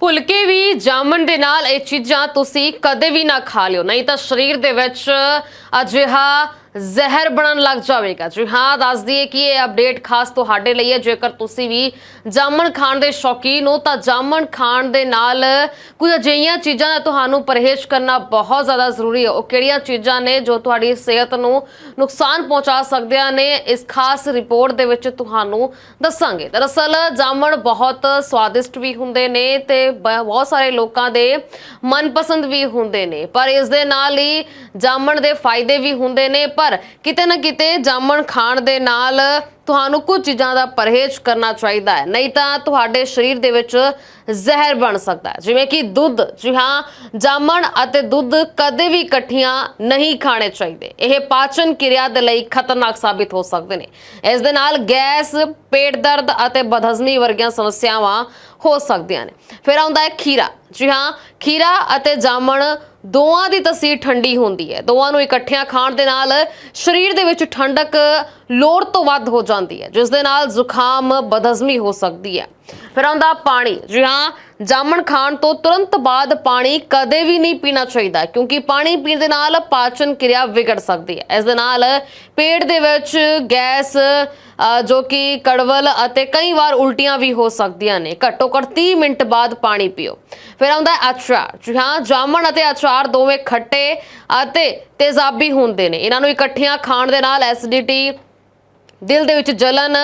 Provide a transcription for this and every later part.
ਭੁਲਕੇ ਵੀ ਜਾਮਣ ਦੇ ਨਾਲ ਇਹ ਚੀਜ਼ਾਂ ਤੁਸੀਂ ਕਦੇ ਵੀ ਨਾ ਖਾ ਲਿਓ। ਨਹੀਂ ਤਾਂ ਸਰੀਰ ਦੇ ਵਿੱਚ ਅਜਿਹਾ ਜ਼ਹਿਰ ਬਣਨ ਲੱਗ ਜਾਵੇਗਾ। ਜੀ ਹਾਂ, ਦੱਸ ਦਈਏ ਕਿ ਇਹ ਅਪਡੇਟ ਖਾਸ ਤੁਹਾਡੇ ਲਈ ਹੈ। ਜੇਕਰ ਤੁਸੀਂ ਵੀ ਜਾਮਣ ਖਾਣ ਦੇ ਸ਼ੌਕੀਨ ਹੋ, ਤਾਂ ਜਾਮਣ ਖਾਣ ਦੇ ਨਾਲ ਕੁਝ ਅਜਿਹੀਆਂ ਚੀਜ਼ਾਂ ਦਾ ਤੁਹਾਨੂੰ ਪਰਹੇਜ਼ ਕਰਨਾ ਬਹੁਤ ਜ਼ਿਆਦਾ ਜ਼ਰੂਰੀ ਹੈ। ਉਹ ਕਿਹੜੀਆਂ ਚੀਜ਼ਾਂ ਨੇ ਜੋ ਤੁਹਾਡੀ ਸਿਹਤ ਨੂੰ ਨੁਕਸਾਨ ਪਹੁੰਚਾ ਸਕਦੀਆਂ ਨੇ? ਇਸ ਖਾਸ ਰਿਪੋਰਟ ਦੇ ਵਿੱਚ ਤੁਹਾਨੂੰ ਦੱਸਾਂਗੇ। ਦਰਅਸਲ, ਜਾਮਣ ਬਹੁਤ ਸਵਾਦਿਸ਼ਟ ਵੀ ਹੁੰਦੇ ਨੇ ਤੇ ਬਹੁਤ ਸਾਰੇ ਲੋਕਾਂ ਦੇ ਮਨਪਸੰਦ ਵੀ ਹੁੰਦੇ ਨੇ। ਪਰ ਇਸ ਦੇ ਨਾਲ ਹੀ ਜਾਮਣ ਦੇ ਫਾਇਦੇ ਵੀ ਹੁੰਦੇ ਨੇ। ਪਰ ਕਿਤੇ ਨਾ ਕਿਤੇ ਜਾਮਣ ਖਾਣ ਦੇ ਨਾਲ ਤੁਹਾਨੂੰ ਕੁਝ ਚੀਜ਼ਾਂ ਦਾ ਪਰਹੇਜ਼ ਕਰਨਾ ਚਾਹੀਦਾ ਹੈ। ਨਹੀਂ ਤਾਂ ਤੁਹਾਡੇ ਸਰੀਰ ਦੇ ਵਿੱਚ ਜ਼ਹਿਰ ਬਣ ਸਕਦਾ ਹੈ। ਜਿਵੇਂ ਕਿ ਦੁੱਧ, ਜੀ ਹਾਂ, ਜਾਮਣ ਅਤੇ ਦੁੱਧ ਕਦੇ ਵੀ ਇਕੱਠੀਆਂ ਨਹੀਂ ਖਾਣੇ ਚਾਹੀਦੇ। ਇਹ ਪਾਚਨ ਕਿਰਿਆ ਦੇ ਲਈ ਖਤਰਨਾਕ ਸਾਬਿਤ ਹੋ ਸਕਦੇ ਨੇ। ਇਸ ਦੇ ਨਾਲ ਗੈਸ, ਪੇਟ ਦਰਦ ਅਤੇ ਬਦਹਜ਼ਮੀ ਵਰਗੀਆਂ ਸਮੱਸਿਆਵਾਂ ਹੋ ਸਕਦੀਆਂ ਨੇ। ਫਿਰ ਆਉਂਦਾ ਹੈ ਖੀਰਾ। ਜੀ ਹਾਂ, ਖੀਰਾ ਅਤੇ ਜਾਮਣ ਦੋਵਾਂ ਦੀ ਤਸੀਰ ਠੰਡੀ ਹੁੰਦੀ ਹੈ। ਦੋਵਾਂ ਨੂੰ ਇਕੱਠਿਆਂ ਖਾਣ ਦੇ ਨਾਲ ਸਰੀਰ ਦੇ ਵਿੱਚ ਠੰਡਕ ਲੋੜ ਤੋਂ ਵੱਧ ਹੋ ਜਾਂਦੀ ਹੈ, ਜਿਸ ਦੇ ਨਾਲ ਜ਼ੁਕਾਮ ਬਦਹਜ਼ਮੀ ਹੋ ਸਕਦੀ ਹੈ। ਫਿਰ ਆਉਂਦਾ ਪਾਣੀ, ਜੀ ਹਾਂ, ਜਾਮਣ ਖਾਣ ਤੋਂ ਤੁਰੰਤ ਬਾਅਦ ਪਾਣੀ ਕਦੇ ਵੀ ਨਹੀਂ ਪੀਣਾ ਚਾਹੀਦਾ, ਕਿਉਂਕਿ ਪਾਣੀ ਪੀਣ ਦੇ ਨਾਲ ਪਾਚਨ ਕਿਰਿਆ ਵਿਗੜ ਸਕਦੀ ਹੈ। ਇਸ ਦੇ ਨਾਲ ਪੇਟ ਦੇ ਵਿੱਚ ਗੈਸ ਜੋ ਕਿ ਕੜਵਲ ਅਤੇ ਕਈ ਵਾਰ ਉਲਟੀਆਂ ਵੀ ਹੋ ਸਕਦੀਆਂ ਨੇ। ਘੱਟੋ ਘੱਟ 30 ਮਿੰਟ ਬਾਅਦ ਪਾਣੀ ਪੀਓ। ਫਿਰ ਆਉਂਦਾ ਅਚਾਰ, ਜੀ ਹਾਂ, ਜਾਮਣ ਅਤੇ ਅਚਾਰ ਦੋਵੇਂ ਖੱਟੇ ਅਤੇ ਤੇਜ਼ਾਬੀ ਹੁੰਦੇ ਨੇ। ਇਹਨਾਂ ਨੂੰ ਇਕੱਠੀਆਂ ਖਾਣ ਦੇ ਨਾਲ ਐਸਿਡਿਟੀ ਦਿਲ ਦੇ ਵਿੱਚ ਜਲਨ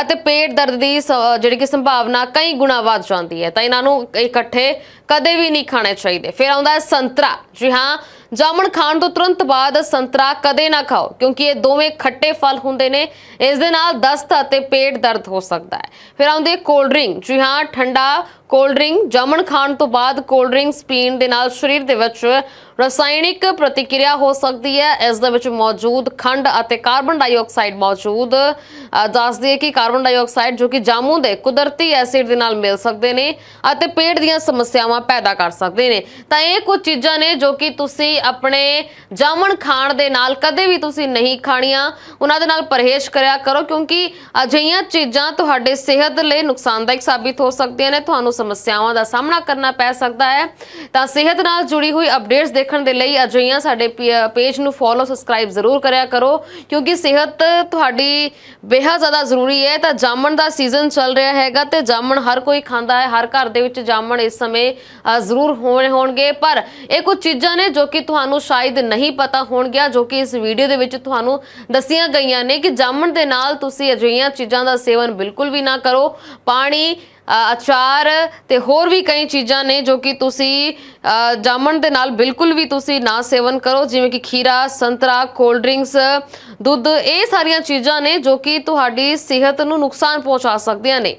ਅਤੇ ਪੇਟ ਦਰਦ ਦੀ ਸ- ਜਿਹੜੀ ਕਿ ਸੰਭਾਵਨਾ ਕਈ ਗੁਣਾ ਵੱਧ ਜਾਂਦੀ ਹੈ। ਤਾਂ ਇਹਨਾਂ ਨੂੰ ਇਕੱਠੇ ਕਦੇ ਵੀ ਨਹੀਂ ਖਾਣੇ ਚਾਹੀਦੇ। ਫਿਰ ਆਉਂਦਾ ਹੈ ਸੰਤਰਾ। ਜੀ ਹਾਂ, ਜਾਮਣ ਖਾਣ ਤੋਂ ਤੁਰੰਤ ਬਾਅਦ ਸੰਤਰਾ ਕਦੇ ਨਾ ਖਾਓ, ਕਿਉਂਕਿ ਇਹ ਦੋਵੇਂ ਖੱਟੇ ਫਲ ਹੁੰਦੇ ਨੇ। ਇਸ ਦੇ ਨਾਲ ਦਸਤ ਅਤੇ ਪੇਟ ਦਰਦ ਹੋ ਸਕਦਾ ਹੈ। ਫਿਰ ਆਉਂਦੇ ਕੋਲਡ ਡਰਿੰਕ ਜੀ ਹਾਂ, ਠੰਡਾ ਕੋਲਡ ਡਰਿੰਕ ਜਾਮਣ ਖਾਣ ਤੋਂ ਬਾਅਦ ਕੋਲਡ ਡਰਿੰਕਸ ਪੀਣ ਦੇ ਨਾਲ ਸਰੀਰ ਦੇ ਵਿੱਚ ਰਸਾਇਣਿਕ ਪ੍ਰਤੀਕਿਰਿਆ ਹੋ ਸਕਦੀ ਹੈ। ਇਸ ਦੇ ਵਿੱਚ ਮੌਜੂਦ ਖੰਡ ਅਤੇ ਕਾਰਬਨ ਡਾਈਆਕਸਾਈਡ ਮੌਜੂਦ ਦੱਸਦੀ ਹੈ ਕਿ ਕਾਰਬਨ ਡਾਈਆਕਸਾਈਡ ਜੋ ਕਿ ਜਾਮੂ ਦੇ ਕੁਦਰਤੀ ਐਸਿਡ ਦੇ ਨਾਲ ਮਿਲ ਸਕਦੇ ਨੇ ਅਤੇ ਪੇਟ ਦੀਆਂ ਸਮੱਸਿਆਵਾਂ ਪੈਦਾ ਕਰ ਸਕਦੇ ਨੇ। ਤਾਂ ਇਹ ਕੁਝ ਚੀਜ਼ਾਂ ਨੇ ਜੋ ਕਿ ਤੁਸੀਂ ਆਪਣੇ ਜਾਮਣ ਖਾਣ ਦੇ ਨਾਲ ਕਦੇ ਵੀ ਤੁਸੀਂ ਨਹੀਂ ਖਾਣੀਆਂ। ਉਹਨਾਂ ਦੇ ਨਾਲ ਪਰਹੇਜ਼ ਕਰਿਆ ਕਰੋ ਕਿਉਂਕਿ ਅਜਿਹੀਆਂ ਚੀਜ਼ਾਂ ਤੁਹਾਡੇ ਸਿਹਤ ਲਈ ਨੁਕਸਾਨਦਾਇਕ ਸਾਬਿਤ ਹੋ ਸਕਦੀਆਂ ਨੇ। ਤੁਹਾਨੂੰ ਸਮੱਸਿਆਵਾਂ ਦਾ ਸਾਹਮਣਾ ਕਰਨਾ ਪੈ ਸਕਦਾ ਹੈ। ਤਾਂ ਸਿਹਤ ਨਾਲ ਜੁੜੀ ਹੋਈ ਅਪਡੇਟਸ ਦੇਖਣ ਦੇ ਲਈ ਅਜਿਹੀਆਂ ਸਾਡੇ ਪੇਜ ਨੂੰ ਫੋਲੋ ਸਬਸਕ੍ਰਾਈਬ ਜ਼ਰੂਰ ਕਰਿਆ ਕਰੋ ਕਿਉਂਕਿ ਸਿਹਤ ਤੁਹਾਡੀ ਬੇਹੱਦ ਜ਼ਿਆਦਾ ਜ਼ਰੂਰੀ ਹੈ। ਤਾਂ ਜਾਮਣ ਦਾ ਸੀਜ਼ਨ ਚੱਲ ਰਿਹਾ ਹੈਗਾ ਤੇ ਜਾਮਣ ਹਰ ਕੋਈ ਖਾਂਦਾ ਹੈ। ਹਰ ਘਰ ਦੇ ਵਿੱਚ ਜਾਮਣ ਇਸ ਸਮੇਂ ਜ਼ਰੂਰ ਹੋਣਗੇ। ਪਰ ਇਹ ਕੁਝ ਚੀਜ਼ਾਂ ਨੇ ਜੋ ਕਿ ਤੁਹਾਨੂੰ ਸ਼ਾਇਦ ਨਹੀਂ ਪਤਾ ਹੋਣਗੀਆਂ ਜੋ ਕਿ ਇਸ ਵੀਡੀਓ ਦੇ ਵਿੱਚ ਤੁਹਾਨੂੰ ਦੱਸੀਆਂ ਗਈਆਂ ਨੇ ਕਿ ਜਾਮਣ ਦੇ ਨਾਲ ਤੁਸੀਂ ਅਜਿਹੀਆਂ ਚੀਜ਼ਾਂ ਦਾ ਸੇਵਨ ਬਿਲਕੁਲ ਵੀ ਨਾ ਕਰੋ। ਪਾਣੀ ਅਚਾਰ ਤੇ ਹੋਰ ਵੀ ਕਈ ਚੀਜ਼ਾਂ ਨੇ ਜੋ ਕਿ ਤੁਸੀਂ ਅ, ਜਾਮਣ ਦੇ ਨਾਲ ਬਿਲਕੁਲ ਵੀ ਤੁਸੀਂ ਨਾ ਸੇਵਨ ਕਰੋ ਜਿਵੇਂ ਕਿ ਖੀਰਾ ਸੰਤਰਾ ਕੋਲਡ ਡਰਿੰਕਸ ਦੁੱਧ ਇਹ ਸਾਰੀਆਂ ਚੀਜ਼ਾਂ ਨੇ ਜੋ ਕਿ ਤੁਹਾਡੀ ਸਿਹਤ ਨੂੰ ਨੁਕਸਾਨ ਪਹੁੰਚਾ ਸਕਦੀਆਂ ਨੇ।